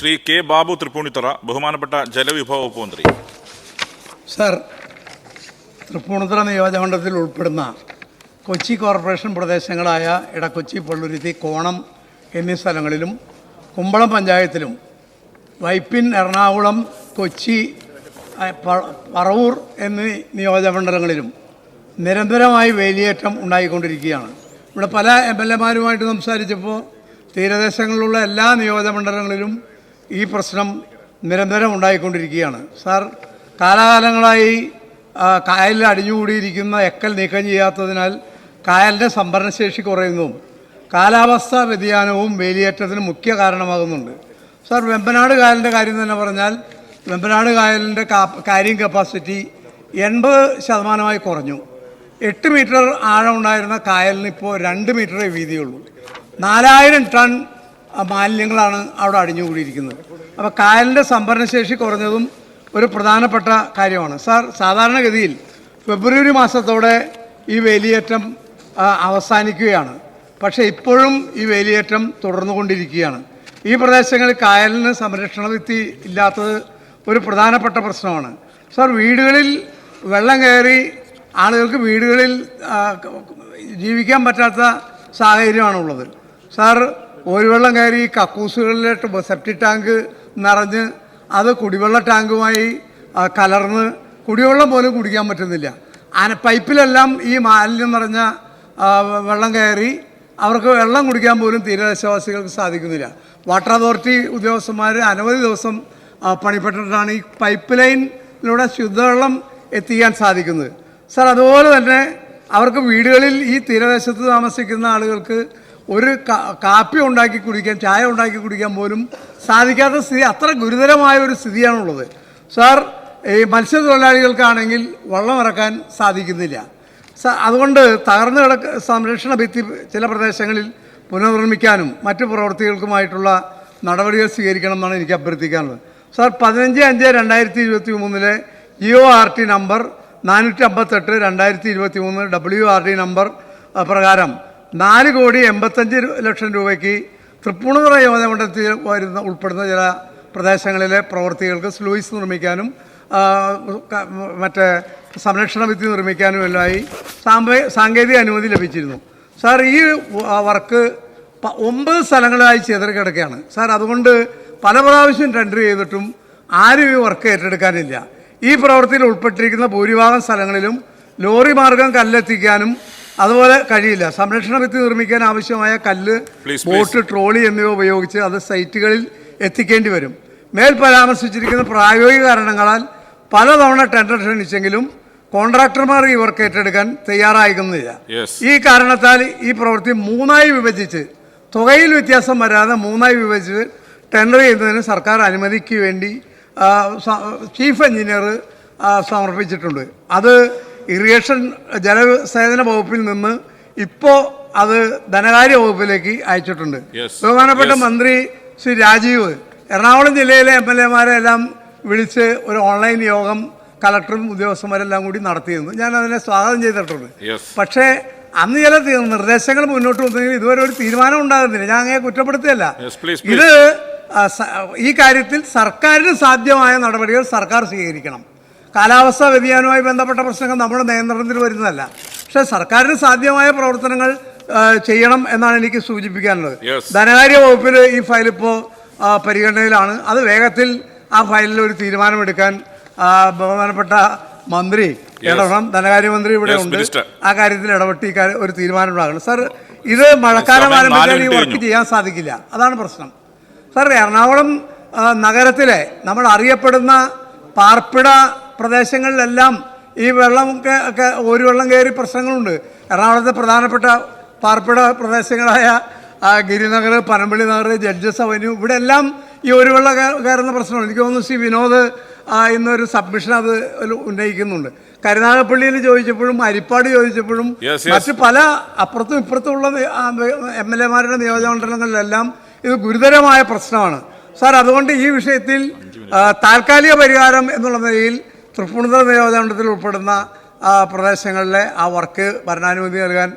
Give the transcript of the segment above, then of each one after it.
Shri K Babu Tripunithura ബഹുമാനപ്പെട്ട ജലവിഭവ വകുപ്പ് മന്ത്രി സർ തൃപ്പൂണിത്തറ നിയോജകമണ്ഡലത്തിൽ ഉൾപ്പെടുന്ന കൊച്ചി കോർപ്പറേഷൻ പ്രദേശങ്ങളായ ഇടക്കൊച്ചി പള്ളുരുത്തി കോണം എന്നീ സ്ഥലങ്ങളിലും കുമ്പളം പഞ്ചായത്തിലും വൈപ്പിൻ എറണാകുളം കൊച്ചി പറവൂർ എന്നീ നിയോജകമണ്ഡലങ്ങളിലും നിരന്തരമായി വേലിയേറ്റം ഉണ്ടായിക്കൊണ്ടിരിക്കുകയാണ്. ഇവിടെ പല എം എൽ എമാരുമായിട്ട് സംസാരിച്ചപ്പോൾ തീരദേശങ്ങളിലുള്ള എല്ലാ നിയോജകമണ്ഡലങ്ങളിലും ഈ പ്രശ്നം നിരന്തരം ഉണ്ടായിക്കൊണ്ടിരിക്കുകയാണ്. സാർ കാലാകാലങ്ങളായി കായലിൽ അടിഞ്ഞുകൂടിയിരിക്കുന്ന എക്കൽ നീക്കം ചെയ്യാത്തതിനാൽ കായലിന്റെ സംഭരണശേഷി കുറയുന്നതും കാലാവസ്ഥാ വ്യതിയാനവും വേലിയേറ്റത്തിന് മുഖ്യ കാരണമാകുന്നുണ്ട്. സാർ വെമ്പനാട് കായലിന്റെ കാര്യം തന്നെ പറഞ്ഞാൽ വെമ്പനാട് കായലിന്റെ കാരിങ് കപ്പാസിറ്റി എൺപത് ശതമാനമായി കുറഞ്ഞു. എട്ട് മീറ്റർ ആഴം ഉണ്ടായിരുന്ന കായലിന് ഇപ്പോൾ രണ്ട് മീറ്ററേ വീതിയുള്ളൂ. നാലായിരം ടൺ മാലിന്യങ്ങളാണ് അവിടെ അടിഞ്ഞുകൂടിയിരിക്കുന്നത്. അപ്പോൾ കായലിന്റെ സംഭരണശേഷി കുറഞ്ഞതും ഒരു പ്രധാനപ്പെട്ട കാര്യമാണ്. സാർ സാധാരണഗതിയിൽ ഫെബ്രുവരി മാസത്തോടെ ഈ വേലിയേറ്റം അവസാനിക്കുകയാണ്. പക്ഷേ ഇപ്പോഴും ഈ വേലിയേറ്റം തുടർന്നുകൊണ്ടിരിക്കുകയാണ്. ഈ പ്രദേശങ്ങളിൽ കായലിന് സംരക്ഷണ ഭിത്തി ഇല്ലാത്തത് ഒരു പ്രധാനപ്പെട്ട പ്രശ്നമാണ്. സാർ വീടുകളിൽ വെള്ളം കയറി ആളുകൾക്ക് വീടുകളിൽ ജീവിക്കാൻ പറ്റാത്ത സാഹചര്യമാണുള്ളത്. സാർ ഒരു വെള്ളം കയറി കക്കൂസുകളിലെ സെപ്റ്റിക് ടാങ്ക് നിറഞ്ഞ് അത് കുടിവെള്ള ടാങ്കുമായി കലർന്ന് കുടിവെള്ളം പോലും കുടിക്കാൻ പറ്റുന്നില്ല. അന പൈപ്പിലെല്ലാം ഈ മാലിന്യം നിറഞ്ഞ വെള്ളം കയറി അവർക്ക് വെള്ളം കുടിക്കാൻ പോലും തീരദേശവാസികൾക്ക് സാധിക്കുന്നില്ല. വാട്ടർ അതോറിറ്റി ഉദ്യോഗസ്ഥന്മാർ അനവധി ദിവസം പണിപ്പെട്ടിട്ടാണ് ഈ പൈപ്പ് ലൈനിലൂടെ ശുദ്ധവെള്ളം എത്തിക്കാൻ സാധിക്കുന്നത്. സാർ അതുപോലെ തന്നെ അവർക്ക് വീടുകളിൽ ഈ തീരദേശത്ത് താമസിക്കുന്ന ആളുകൾക്ക് ഒരു കാപ്പി ഉണ്ടാക്കി കുടിക്കാൻ ചായ ഉണ്ടാക്കി കുടിക്കാൻ പോലും സാധിക്കാത്ത സ്ഥിതി അത്ര ഗുരുതരമായ ഒരു സ്ഥിതിയാണുള്ളത്. സാർ ഈ മത്സ്യത്തൊഴിലാളികൾക്കാണെങ്കിൽ വള്ളം ഇറക്കാൻ സാധിക്കുന്നില്ല. അതുകൊണ്ട് തകർന്നു കിടക്ക സംരക്ഷണ ഭിത്തി ചില പ്രദേശങ്ങളിൽ പുനർനിർമ്മിക്കാനും മറ്റു പ്രവൃത്തികൾക്കുമായിട്ടുള്ള നടപടികൾ സ്വീകരിക്കണം എന്നാണ് എനിക്ക് അഭ്യർത്ഥിക്കാനുള്ളത്. സാർ പതിനഞ്ച് അഞ്ച് രണ്ടായിരത്തി ഇരുപത്തി മൂന്നിലെ ജിഒ ആർ ടി നമ്പർ നാനൂറ്റി അമ്പത്തെട്ട് രണ്ടായിരത്തി ഇരുപത്തി മൂന്ന് ഡബ്ല്യു ആർ ടി നമ്പർ പ്രകാരം നാല് കോടി എൺപത്തഞ്ച് ലക്ഷം രൂപയ്ക്ക് തൃപ്പൂണിത്തുറ യോജനമണ്ഡലത്തിൽ വരുന്ന ഉൾപ്പെടുന്ന ചില പ്രദേശങ്ങളിലെ പ്രവർത്തികൾക്ക് സ്ലൂയിസ് നിർമ്മിക്കാനും മറ്റേ സംരക്ഷണ ഭിത്തി നിർമ്മിക്കാനും എല്ലാമായി സാങ്കേതിക അനുമതി ലഭിച്ചിരുന്നു. സാർ ഈ വർക്ക് ഒമ്പത് സ്ഥലങ്ങളായി കിടക്കുകയാണ്. സാർ അതുകൊണ്ട് പല പ്രാവശ്യം ടെൻഡർ ചെയ്തിട്ടും ആരും ഈ വർക്ക് ഏറ്റെടുക്കാനില്ല. ഈ പ്രവൃത്തിയിൽ ഉൾപ്പെട്ടിരിക്കുന്ന ഭൂരിഭാഗം സ്ഥലങ്ങളിലും ലോറി മാർഗം കല്ലെത്തിക്കാനും അതുപോലെ കഴിയില്ല. സംരക്ഷണ ഭിത്തി നിർമ്മിക്കാൻ ആവശ്യമായ കല്ല് ബോട്ട് ട്രോളി എന്നിവ ഉപയോഗിച്ച് അത് സൈറ്റുകളിൽ എത്തിക്കേണ്ടി വരും. മേൽ പരാമർശിച്ചിരിക്കുന്ന പ്രായോഗിക കാരണങ്ങളാൽ പലതവണ ടെൻഡർ ക്ഷണിച്ചെങ്കിലും കോൺട്രാക്ടർമാർ ഈ വർക്ക് ഏറ്റെടുക്കാൻ തയ്യാറായിരിക്കുന്നില്ല ഈ കാരണത്താൽ ഈ പ്രവൃത്തി മൂന്നായി വിഭജിച്ച് തുകയിൽ വ്യത്യാസം വരാതെ മൂന്നായി വിഭജിച്ച് ടെൻഡർ ചെയ്യുന്നതിന് സർക്കാർ അനുമതിക്ക് വേണ്ടി ചീഫ് എഞ്ചിനീയർ സമർപ്പിച്ചിട്ടുണ്ട്. അത് ഇറിഗേഷൻ ജലസേചന വകുപ്പിൽ നിന്ന് ഇപ്പോൾ അത് ധനകാര്യ വകുപ്പിലേക്ക് അയച്ചിട്ടുണ്ട്. ബഹുമാനപ്പെട്ട മന്ത്രി ശ്രീ രാജീവ് എറണാകുളം ജില്ലയിലെ എം എൽ എമാരെ എല്ലാം വിളിച്ച് ഒരു ഓൺലൈൻ യോഗം കളക്ടറും ഉദ്യോഗസ്ഥന്മാരെല്ലാം കൂടി നടത്തിയിരുന്നു. ഞാൻ അതിനെ സ്വാഗതം ചെയ്തിട്ടുണ്ട്. പക്ഷേ അന്ന് ചില നിർദ്ദേശങ്ങൾ മുന്നോട്ട് വന്നെങ്കിൽ ഇതുവരെ ഒരു തീരുമാനം ഉണ്ടാകുന്നില്ല ഞാൻ അങ്ങനെ കുറ്റപ്പെടുത്തുകയല്ല ഇത് ഈ കാര്യത്തിൽ സർക്കാരിന് സാധ്യമായ നടപടികൾ സർക്കാർ സ്വീകരിക്കണം. കാലാവസ്ഥാ വ്യതിയാനവുമായി ബന്ധപ്പെട്ട പ്രശ്നങ്ങൾ നമ്മുടെ നിയന്ത്രണത്തിൽ വരുന്നതല്ല. പക്ഷേ സർക്കാരിന് സാധ്യമായ പ്രവർത്തനങ്ങൾ ചെയ്യണം എന്നാണ് എനിക്ക് സൂചിപ്പിക്കാനുള്ളത്. ധനകാര്യ വകുപ്പിൽ ഈ ഫയൽ ഇപ്പോൾ പരിഗണനയിലാണ്. അത് വേഗത്തിൽ ആ ഫയലിൽ ഒരു തീരുമാനമെടുക്കാൻ ബഹുമാനപ്പെട്ട മന്ത്രി ഇടപെടണം. ധനകാര്യമന്ത്രി ഇവിടെ ഉണ്ട്. ആ കാര്യത്തിൽ ഇടപെട്ട് ഈ ഒരു തീരുമാനം ഉണ്ടാകണം സാർ ഇത് മഴക്കാലം ആരംഭിക്കാൻ ഈ വർക്ക് ചെയ്യാൻ സാധിക്കില്ല. അതാണ് പ്രശ്നം. സാർ എറണാകുളം നഗരത്തിലെ നമ്മൾ അറിയപ്പെടുന്ന പാർപ്പിട പ്രദേശങ്ങളിലെല്ലാം ഈ വെള്ളം ഒക്കെ- ഒരു വെള്ളം കയറി പ്രശ്നങ്ങളുണ്ട്. എറണാകുളത്തെ പ്രധാനപ്പെട്ട പാർപ്പിട പ്രദേശങ്ങളായ ഗിരിനഗർ പനമ്പള്ളി നഗർ ജഡ്ജസ് അവന്യൂ ഇവിടെ എല്ലാം ഈ ഒരു വെള്ളം കയറുന്ന പ്രശ്നമാണ്. എനിക്ക് തോന്നുന്നു ശ്രീ വിനോദ് ഇന്നൊരു സബ്മിഷൻ അത് ഉന്നയിക്കുന്നുണ്ട്. കരുനാഗപ്പള്ളിയിൽ ചോദിച്ചപ്പോഴും അരിപ്പാട് ചോദിച്ചപ്പോഴും. മറ്റ് പല അപ്പുറത്തും ഇപ്പുറത്തുമുള്ള എം എൽ എമാരുടെ നിയോജകമണ്ഡലങ്ങളിലെല്ലാം ഇത് ഗുരുതരമായ പ്രശ്നമാണ്. സാർ അതുകൊണ്ട് ഈ വിഷയത്തിൽ താൽക്കാലിക പരിഹാരം എന്നുള്ള നിലയിൽ തൃപ്പൂണിത്തുറ നിയോജകമണ്ഡലത്തിൽ ഉൾപ്പെടുന്ന പ്രദേശങ്ങളിലെ ആ വർക്ക് ഭരണാനുമതി നൽകാൻ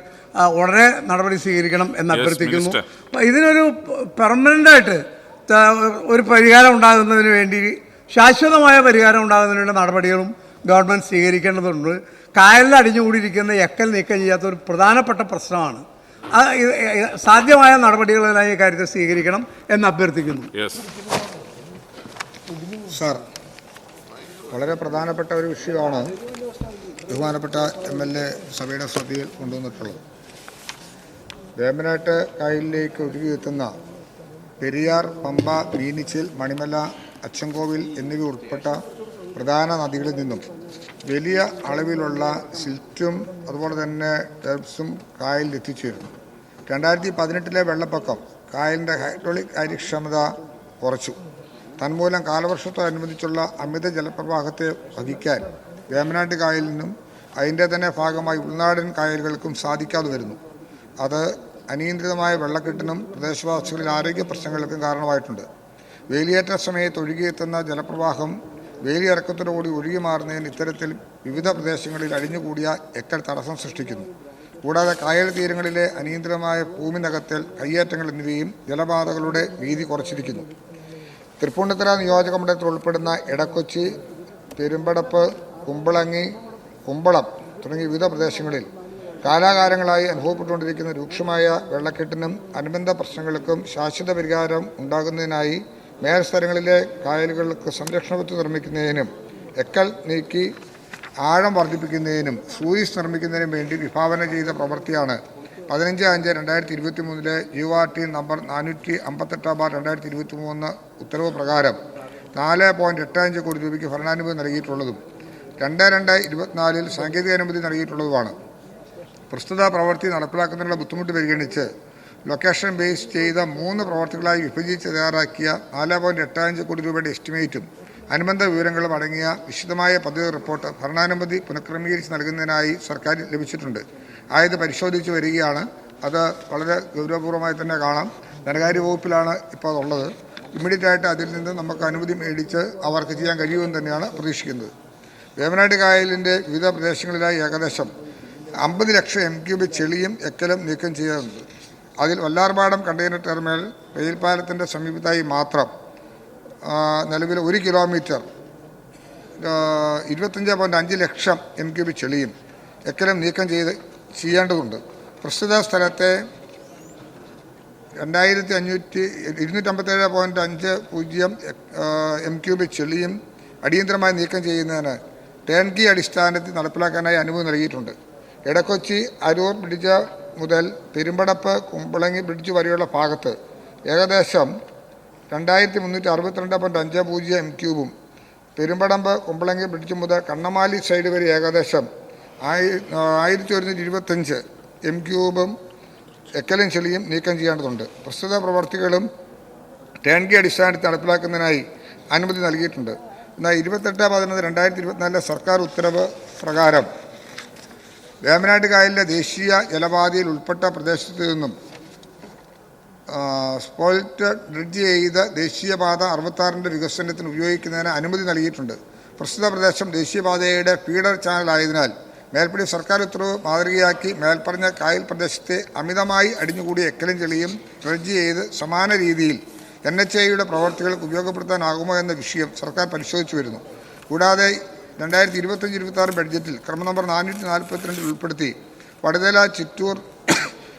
ഉടനെ നടപടി സ്വീകരിക്കണം എന്ന് അഭ്യർത്ഥിക്കുന്നു. ഇതിനൊരു പെർമനന്റ് ആയിട്ട് ഒരു പരിഹാരം ഉണ്ടാകുന്നതിന് വേണ്ടി ശാശ്വതമായ പരിഹാരം ഉണ്ടാകുന്നതിന് വേണ്ട നടപടികളും ഗവൺമെന്റ് സ്വീകരിക്കേണ്ടതുണ്ട്. കായലിൽ അടിഞ്ഞുകൂടിയിരിക്കുന്ന എക്കൽ നീക്കം ചെയ്യാത്ത ഒരു പ്രധാനപ്പെട്ട പ്രശ്നമാണ്. സാധ്യമായ നടപടികളെല്ലാം ഈ കാര്യത്തിൽ സ്വീകരിക്കണം എന്ന് അഭ്യർത്ഥിക്കുന്നു. സാർ വളരെ പ്രധാനപ്പെട്ട ഒരു വിഷയമാണ് ബഹുമാനപ്പെട്ട എം എൽ എ സഭയുടെ ശ്രദ്ധയിൽ കൊണ്ടുവന്നിട്ടുള്ളത്. വേമ്പനാട്ട് കായലിലേക്ക് ഒഴുകിയെത്തുന്ന പെരിയാർ പമ്പ മീനിച്ചിൽ മണിമല അച്ചൻകോവിൽ എന്നിവ ഉൾപ്പെട്ട പ്രധാന നദികളിൽ നിന്നും വലിയ അളവിലുള്ള സിൽറ്റും അതുപോലെ തന്നെ ടെർബ്സും കായലിൽ എത്തിച്ചേരുന്നു. രണ്ടായിരത്തി പതിനെട്ടിലെ വെള്ളപ്പൊക്കം കായലിന്റെ ഹൈഡ്രോളിക് കാര്യക്ഷമത കുറച്ചു. തന്മൂലം കാലവർഷത്തോടനുബന്ധിച്ചുള്ള അമിത ജലപ്രവാഹത്തെ വഹിക്കാൻ വേമനാട്ട് കായലിനും അതിന്റെ തന്നെ ഭാഗമായി ഉൾനാടൻ കായലുകൾക്കും സാധിക്കാതെ വരുന്നു. അത് അനിയന്ത്രിതമായ വെള്ളക്കെട്ടിനും പ്രദേശവാസികളിൽ ആരോഗ്യ പ്രശ്നങ്ങൾക്കും കാരണമായിട്ടുണ്ട്. വേലിയേറ്റ സമയത്ത് ഒഴുകിയെത്തുന്ന ജലപ്രവാഹം വേലിയിറക്കത്തോടുകൂടി ഒഴുകി മാറുന്നതിന് ഇത്തരത്തിൽ വിവിധ പ്രദേശങ്ങളിൽ അഴിഞ്ഞുകൂടിയ എക്കൽ തടസ്സം സൃഷ്ടിക്കുന്നു. കൂടാതെ കായൽ തീരങ്ങളിലെ അനിയന്ത്രിതമായ ഭൂമി നകത്തൽ കയ്യേറ്റങ്ങൾ എന്നിവയും ജലപാതകളുടെ വീതി കുറച്ചിരിക്കുന്നു. തൃപ്പൂണിത്തുറ നിയോജക മണ്ഡലത്തിൽ ഉൾപ്പെടുന്ന ഇടക്കൊച്ചി പെരുമ്പടപ്പ് കുമ്പളങ്ങി കുമ്പളം തുടങ്ങിയ വിവിധ പ്രദേശങ്ങളിൽ കാലാകാലങ്ങളായി അനുഭവപ്പെട്ടുകൊണ്ടിരിക്കുന്ന രൂക്ഷമായ വെള്ളക്കെട്ടിനും അനുബന്ധ പ്രശ്നങ്ങൾക്കും ശാശ്വത പരിഹാരം ഉണ്ടാകുന്നതിനായി മേൽസ്ഥലങ്ങളിലെ കായലുകൾക്ക് സംരക്ഷണ ഭിത്തി നിർമ്മിക്കുന്നതിനും എക്കൽ നീക്കി ആഴം വർദ്ധിപ്പിക്കുന്നതിനും സൂയിസ് നിർമ്മിക്കുന്നതിനും വേണ്ടി വിഭാവന ചെയ്ത പ്രവൃത്തിയാണ് പതിനഞ്ച് അഞ്ച് രണ്ടായിരത്തി ഇരുപത്തി മൂന്നിലെ യു ആർ ടി നമ്പർ നാനൂറ്റി അമ്പത്തെട്ട് ബാർ രണ്ടായിരത്തി ഇരുപത്തി മൂന്ന് ഉത്തരവ് പ്രകാരം നാല് പോയിന്റ് എട്ട് അഞ്ച് കോടി രൂപയ്ക്ക് ഭരണാനുമതി നൽകിയിട്ടുള്ളതും രണ്ട് രണ്ട് ഇരുപത്തിനാലിൽ സാങ്കേതിക അനുമതി നൽകിയിട്ടുള്ളതുമാണ്. പ്രസ്തുത പ്രവൃത്തി നടപ്പിലാക്കുന്നതിനുള്ള ബുദ്ധിമുട്ട് പരിഗണിച്ച് ലൊക്കേഷൻ ബേസ് ചെയ്ത മൂന്ന് പ്രവർത്തികളായി വിഭജിച്ച് തയ്യാറാക്കിയ നാല് പോയിന്റ് എട്ട് അഞ്ച് കോടി രൂപയുടെ എസ്റ്റിമേറ്റും അനുബന്ധ വിവരങ്ങളും അടങ്ങിയ വിശദമായ പദ്ധതി റിപ്പോർട്ട് ഭരണാനുമതി പുനഃക്രമീകരിച്ച് നൽകുന്നതിനായി സർക്കാർ ലഭിച്ചിട്ടുണ്ട്. ആയത് പരിശോധിച്ച് വരികയാണ്. അത് വളരെ ഗൗരവപൂർവമായി തന്നെ കാണാം. ധനകാര്യ വകുപ്പിലാണ് ഇപ്പോൾ അതുള്ളത് ഇമ്മീഡിയറ്റ് ആയിട്ട് അതിൽ നിന്ന് നമുക്ക് അനുമതി മേടിച്ച് അവർക്ക് ചെയ്യാൻ കഴിയുമെന്ന് തന്നെയാണ് പ്രതീക്ഷിക്കുന്നത്. വേമനാട് കായലിന്റെ വിവിധ പ്രദേശങ്ങളിലായി ഏകദേശം അമ്പത് ലക്ഷം എം ക്യൂബ് ചെളിയും എക്കലും നീക്കം ചെയ്യാറുണ്ട് അതിൽ വല്ലാർപാടം കണ്ടെയ്നർ ടെർമിനൽ വെയിൽപ്പാലത്തിന്റെ സമീപത്തായി മാത്രം നിലവിൽ ഒരു കിലോമീറ്റർ ഇരുപത്തഞ്ച് പോയിന്റ് അഞ്ച് ലക്ഷം എം ക്യൂബ് ചെളിയും എക്കലും നീക്കം ചെയ്ത് ചെയ്യേണ്ടതുണ്ട്. പ്രസ്തുത സ്ഥലത്തെ രണ്ടായിരത്തി അഞ്ഞൂറ്റി ഇരുന്നൂറ്റമ്പത്തേഴ് പോയിന്റ് അഞ്ച് പൂജ്യം എം ക്യൂബ് ചെളിയും അടിയന്തരമായി നീക്കം ചെയ്യുന്നതിന് ടേൺകി അടിസ്ഥാനത്തിൽ നടപ്പിലാക്കാനായി അനുമതി നൽകിയിട്ടുണ്ട്. ഇടക്കൊച്ചി അരൂർ ബ്രിഡ്ജ് മുതൽ പെരുമ്പടപ്പ് കുമ്പളങ്ങി ബ്രിഡ്ജ് വരെയുള്ള ഭാഗത്ത് ഏകദേശം രണ്ടായിരത്തി മുന്നൂറ്റി അറുപത്തിരണ്ട് പോയിന്റ് അഞ്ച് പൂജ്യം എം ക്യൂബും പെരുമ്പടമ്പ് കുമ്പളങ്ങി ബ്രിഡ്ജ് മുതൽ കണ്ണമാലി സൈഡ് വരെ ഏകദേശം ആയി ആയിരത്തി ഒരുന്നൂറ്റി ഇരുപത്തഞ്ച് എം ക്യൂബും എക്കലും ചെളിയും നീക്കം ചെയ്യേണ്ടതുണ്ട്. പ്രസ്തുത പ്രവർത്തികളും ടേൺകി അടിസ്ഥാനത്തിൽ നടപ്പിലാക്കുന്നതിനായി അനുമതി നൽകിയിട്ടുണ്ട്. എന്നാൽ ഇരുപത്തെട്ട് പതിനൊന്ന് രണ്ടായിരത്തി ഇരുപത്തിനാലിലെ സർക്കാർ ഉത്തരവ് പ്രകാരം വേമ്പനാട്ട് കായലിലെ ദേശീയ ജലപാതയിൽ ഉൾപ്പെട്ട പ്രദേശത്ത് നിന്നും സ്പോൾട്ട് ഡ്രിഡ്ജ് ചെയ്ത ദേശീയപാത അറുപത്താറിന്റെ വികസനത്തിന് ഉപയോഗിക്കുന്നതിന് അനുമതി നൽകിയിട്ടുണ്ട്. പ്രസ്തുത പ്രദേശം ദേശീയപാതയുടെ ഫീഡർ ചാനലായതിനാൽ മേൽപ്പടി സർക്കാർ ഉത്തരവ് മാതൃകയാക്കി മേൽപ്പറഞ്ഞ കായൽ പ്രദേശത്തെ അമിതമായി അടിഞ്ഞുകൂടിയ എക്കലും ചെളിയും ഡ്രഡ്ജ് ചെയ്ത് സമാന രീതിയിൽ എൻ എച്ച് ഐയുടെ പ്രവർത്തികൾക്ക് ഉപയോഗപ്പെടുത്താനാകുമോ എന്ന വിഷയം സർക്കാർ പരിശോധിച്ചു വരുന്നു. കൂടാതെ രണ്ടായിരത്തി ഇരുപത്തഞ്ച് ഇരുപത്തി ആറ് ബഡ്ജറ്റിൽ ക്രമ നമ്പർ നാനൂറ്റി നാൽപ്പത്തിരണ്ടിൽ ഉൾപ്പെടുത്തി വടുതല ചിറ്റൂർ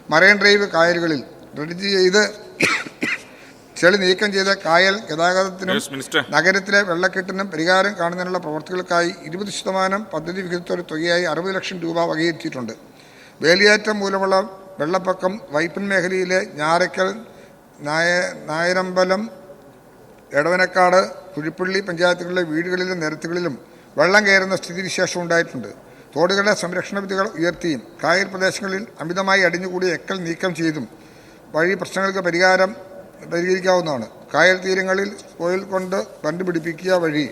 മറൈൻ ഡ്രൈവ് കായലുകളിൽ ഡ്രഡ്ജ് ചെയ്ത് ചെളി നീക്കം ചെയ്ത് കായൽ ഗതാഗതത്തിനും നഗരത്തിലെ വെള്ളക്കെട്ടിനും പരിഹാരം കാണുന്നതിനുള്ള പ്രവർത്തികൾക്കായി ഇരുപത് ശതമാനം പദ്ധതി വിഹിതത്തോടെ തുകയായി അറുപത് ലക്ഷം രൂപ വകയിരുത്തിയിട്ടുണ്ട്. വേലിയേറ്റം മൂലമുള്ള വെള്ളപ്പൊക്കം വൈപ്പൻ മേഖലയിലെ ഞാറയ്ക്കൽ നായ നായരമ്പലം എടവനക്കാട് കുഴിപ്പള്ളി പഞ്ചായത്തുകളിലെ വീടുകളിലും നിരത്തുകളിലും വെള്ളം കയറുന്ന സ്ഥിതിവിശേഷം ഉണ്ടായിട്ടുണ്ട്. തോടുകളുടെ സംരക്ഷണ വിധികൾ ഉയർത്തിയും കായൽ പ്രദേശങ്ങളിൽ അമിതമായി അടിഞ്ഞുകൂടിയ എക്കൽ നീക്കം ചെയ്തും വഴി പ്രശ്നങ്ങൾക്ക് പരിഹാരം പരിഹരിക്കാവുന്നതാണ്. കായൽ തീരങ്ങളിൽ കോയിൽ കൊണ്ട് കണ്ടുപിടിപ്പിക്കുക വഴി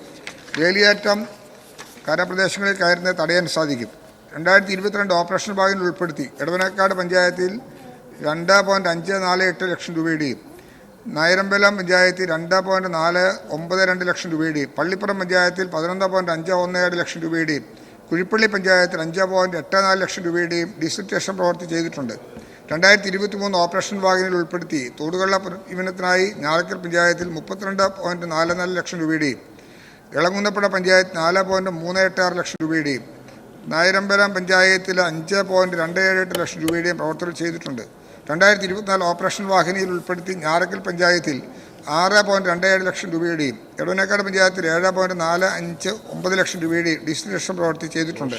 വേലിയേറ്റം കരപ്രദേശങ്ങളിൽ കയറുന്നത് തടയാൻ സാധിക്കും. രണ്ടായിരത്തി ഇരുപത്തിരണ്ട് ഓപ്പറേഷൻ ഭാഗങ്ങൾ ഉൾപ്പെടുത്തി എടവനക്കാട് പഞ്ചായത്തിൽ രണ്ട് പോയിന്റ് അഞ്ച് നാല് എട്ട് ലക്ഷം രൂപയുടെയും നായരമ്പലം പഞ്ചായത്തിൽ രണ്ട് പോയിന്റ് നാല് ഒമ്പത് രണ്ട് ലക്ഷം രൂപയുടെയും പള്ളിപ്പുറം പഞ്ചായത്തിൽ പതിനൊന്ന് പോയിന്റ് അഞ്ച് ഒന്ന് ഏഴ് ലക്ഷം രൂപയുടെയും കുഴിപ്പള്ളി പഞ്ചായത്തിൽ അഞ്ച് പോയിന്റ് എട്ട് നാല് ലക്ഷം രൂപയുടെയും ഡിസിറ്റേഷൻ പ്രവർത്തി ചെയ്തിട്ടുണ്ട്. രണ്ടായിരത്തി ഇരുപത്തി മൂന്ന് ഓപ്പറേഷൻ വാഗനിൽ ഉൾപ്പെടുത്തി തോടുകളുടെ പുനരുജ്ജീവനത്തിനായി ഞാറക്കൽ പഞ്ചായത്തിൽ മുപ്പത്തിരണ്ട് പോയിന്റ് നാല് നാല് ലക്ഷം രൂപയുടെയും ഇളങ്ങുന്നപ്പുഴ പഞ്ചായത്ത് നാല് പോയിന്റ് മൂന്ന് എട്ട് ആറ് ലക്ഷം രൂപയുടെയും നായരമ്പലം പഞ്ചായത്തിൽ അഞ്ച് പോയിന്റ് രണ്ട് ഏഴ് എട്ട് ലക്ഷം രൂപയുടെയും പ്രവർത്തനം ചെയ്തിട്ടുണ്ട്. രണ്ടായിരത്തി ഇരുപത്തിനാല് ഓപ്പറേഷൻ വാഹിനിയിൽ ഉൾപ്പെടുത്തി ഞാറക്കൽ പഞ്ചായത്തിൽ ആറ് പോയിന്റ് രണ്ട് ഏഴ് ലക്ഷം രൂപയുടെയും എടവനക്കാട് പഞ്ചായത്തിൽ ഏഴ് പോയിന്റ് നാല് അഞ്ച് ഒമ്പത് ലക്ഷം രൂപയുടെയും ഡിസ്റ്റിലേഷൻ പ്രവൃത്തി ചെയ്തിട്ടുണ്ട്.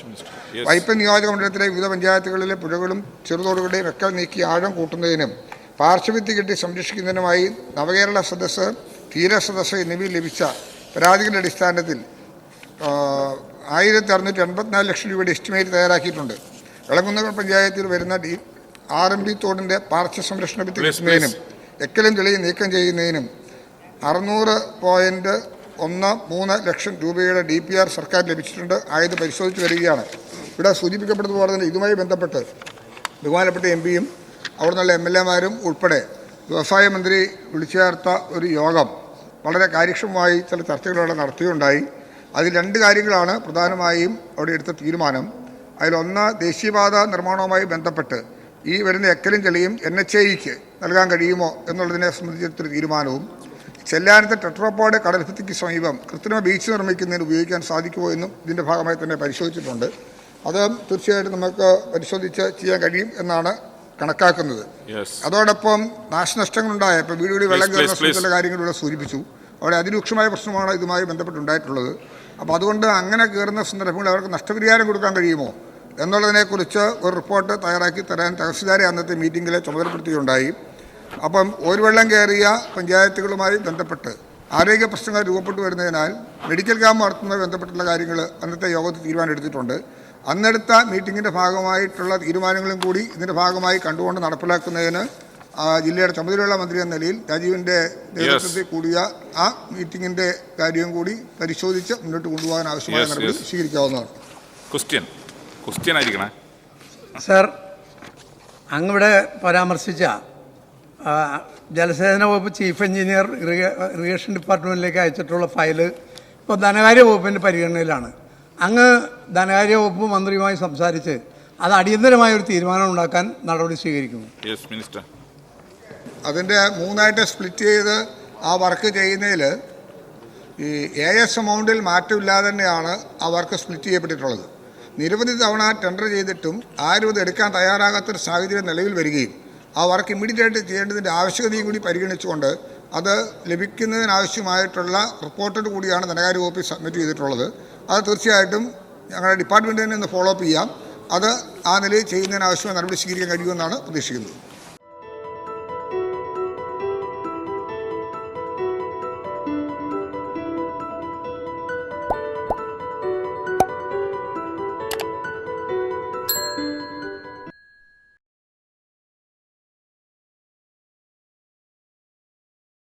വൈപ്പ് നിയോജക മണ്ഡലത്തിലെ വിവിധ പഞ്ചായത്തുകളിലെ പുഴകളും ചെറുതോടുകളുടെയും ഒക്കെ നീക്കി ആഴം കൂട്ടുന്നതിനും പാർശ്വഭിത്തി കെട്ടി സംരക്ഷിക്കുന്നതിനുമായി നവകേരള സദസ്സ് തീര സദസ്സ് എന്നിവയിൽ ലഭിച്ച പരാതികളുടെ അടിസ്ഥാനത്തിൽ ആയിരത്തി അറുന്നൂറ്റി എൺപത്തിനാല് ലക്ഷം രൂപയുടെ എസ്റ്റിമേറ്റ് തയ്യാറാക്കിയിട്ടുണ്ട്. ഇളങ്കുന്നകൾ പഞ്ചായത്തിൽ വരുന്ന ഡി ആർ എം ബി തോടിന്റെ പാർശ്വ സംരക്ഷണ ഭിത്തി എക്കലും തെളിയും നീക്കം ചെയ്യുന്നതിനും അറുന്നൂറ് പോയിന്റ് ഒന്ന് മൂന്ന് ലക്ഷം രൂപയുടെ ഡി പി ആർ സർക്കാർ ലഭിച്ചിട്ടുണ്ട്. ആയത് പരിശോധിച്ച് വരികയാണ്. ഇവിടെ സൂചിപ്പിക്കപ്പെട്ടതുപോലെ തന്നെ ഇതുമായി ബന്ധപ്പെട്ട് ബഹുമാനപ്പെട്ട എം പിയും അവിടെ നിന്നുള്ള എം എൽ എമാരും ഉൾപ്പെടെ വ്യവസായ മന്ത്രി വിളിച്ചു ചേർത്ത ഒരു യോഗം വളരെ കാര്യക്ഷമമായി ചില ചർച്ചകളവിടെ നടത്തുകയുണ്ടായി. അതിൽ രണ്ട് കാര്യങ്ങളാണ് പ്രധാനമായും അവിടെ എടുത്ത തീരുമാനം. അതിലൊന്ന് ദേശീയപാത നിർമ്മാണവുമായി ബന്ധപ്പെട്ട് ഈ വരുന്ന എക്കലും കളിയും എൻ എച്ച് ഐക്ക് നൽകാൻ കഴിയുമോ എന്നുള്ളതിനെ സംബന്ധിച്ചൊരു തീരുമാനവും. ചെല്ലാനത്തെ ടെട്രോപ്പാട് കടൽഭിത്തിക്ക് സമീപം കൃത്രിമ ബീച്ച് നിർമ്മിക്കുന്നതിന് ഉപയോഗിക്കാൻ സാധിക്കുമോ എന്നും ഇതിന്റെ ഭാഗമായി തന്നെ പരിശോധിച്ചിട്ടുണ്ട്. അത് തീർച്ചയായിട്ടും നമുക്ക് പരിശോധിച്ച് ചെയ്യാൻ കഴിയും എന്നാണ് കണക്കാക്കുന്നത്. അതോടൊപ്പം നാശനഷ്ടങ്ങളുണ്ടായ ഇപ്പോൾ വീട് വീട് വെള്ളം കയറുന്ന. സ്ഥലത്തുള്ള കാര്യങ്ങൾ ഇവിടെ സൂചിപ്പിച്ചു. അവിടെ അതിരൂക്ഷമായ പ്രശ്നമാണ് ഇതുമായി ബന്ധപ്പെട്ടുണ്ടായിട്ടുള്ളത്. അപ്പോൾ അതുകൊണ്ട് അങ്ങനെ കയറുന്ന സന്ദർഭങ്ങളിൽ അവർക്ക് നഷ്ടപരിഹാരം കൊടുക്കാൻ കഴിയുമോ? എന്നുള്ളതിനെക്കുറിച്ച് ഒരു റിപ്പോർട്ട് തയ്യാറാക്കി തരാൻ തഹസിൽദാരെ അന്നത്തെ മീറ്റിങ്ങിൽ ചുമതലപ്പെടുത്തുകയുണ്ടായി അപ്പം ഒരു വെള്ളം കയറിയ പഞ്ചായത്തുകളുമായി ബന്ധപ്പെട്ട് ആരോഗ്യ പ്രശ്നങ്ങൾ രൂപപ്പെട്ടു വരുന്നതിനാൽ മെഡിക്കൽ ക്യാമ്പ് നടത്തുന്നതുമായി ബന്ധപ്പെട്ടുള്ള കാര്യങ്ങൾ അന്നത്തെ യോഗത്തിൽ തീരുമാനമെടുത്തിട്ടുണ്ട്. അന്നെടുത്ത മീറ്റിങ്ങിന്റെ ഭാഗമായിട്ടുള്ള തീരുമാനങ്ങളും കൂടി ഇതിന്റെ ഭാഗമായി കണ്ടുകൊണ്ട് നടപ്പിലാക്കുന്നതിന് ആ, ജില്ലയുടെ ചുമതലയുള്ള മന്ത്രി എന്ന നിലയിൽ രാജീവിന്റെ നേതൃത്വത്തിൽ കൂടിയ ആ മീറ്റിങ്ങിന്റെ കാര്യവും കൂടി പരിശോധിച്ച് മുന്നോട്ട് കൊണ്ടുപോകാൻ ആവശ്യമായ നടപടി സ്വീകരിക്കാവുന്നതാണ്. ക്വസ്റ്റ്യൻ ക്വസ്റ്റ്യൻ ആയിരിക്കണേ. സർ അങ്ങിവിടെ പരാമർശിച്ച ജലസേചന വകുപ്പ് ചീഫ് എഞ്ചിനീയർ ഇറിഗേ ഇറിഗേഷൻ ഡിപ്പാർട്ട്മെന്റിലേക്ക് അയച്ചിട്ടുള്ള ഫയൽ ഇപ്പോൾ ധനകാര്യ വകുപ്പിന്റെ പരിഗണനയിലാണ്. അങ്ങ് ധനകാര്യ വകുപ്പ് മന്ത്രിയുമായി സംസാരിച്ച് അത് അടിയന്തരമായ ഒരു തീരുമാനം ഉണ്ടാക്കാൻ നടപടി സ്വീകരിക്കുന്നു. യെസ് മിനിസ്റ്റർ അതിന്റെ മൂന്നായിട്ട് സ്പ്ലിറ്റ് ചെയ്ത് ആ വർക്ക് ചെയ്യുന്നതിൽ ഈ എ എസ് എമൗണ്ടിൽ മാറ്റമില്ലാതെ തന്നെയാണ് ആ വർക്ക് സ്പ്ലിറ്റ് ചെയ്യപ്പെട്ടിട്ടുള്ളത്. നിരവധി തവണ ടെൻഡർ ചെയ്തിട്ടും ആരും ഇത് എടുക്കാൻ തയ്യാറാകാത്തൊരു സാഹചര്യം നിലവിൽ വരികയും ആ വർക്ക് ഇമ്മീഡിയറ്റായിട്ട് ചെയ്യേണ്ടതിന്റെ ആവശ്യകതയും കൂടി പരിഗണിച്ചുകൊണ്ട് അത് ലഭിക്കുന്നതിനാവശ്യമായിട്ടുള്ള റിപ്പോർട്ടോട് കൂടിയാണ് ധനകാര്യ വകുപ്പിൽ സബ്മിറ്റ് ചെയ്തിട്ടുള്ളത്. അത് തീർച്ചയായിട്ടും ഞങ്ങളുടെ ഡിപ്പാർട്ട്മെന്റ് തന്നെ ഒന്ന് ഫോളോ അപ്പ് ചെയ്യാം. അത് ആ നിലയിൽ ചെയ്യുന്നതിനാവശ്യമായ നടപടി സ്വീകരിക്കാൻ കഴിയുമെന്നാണ് പ്രതീക്ഷിക്കുന്നത്.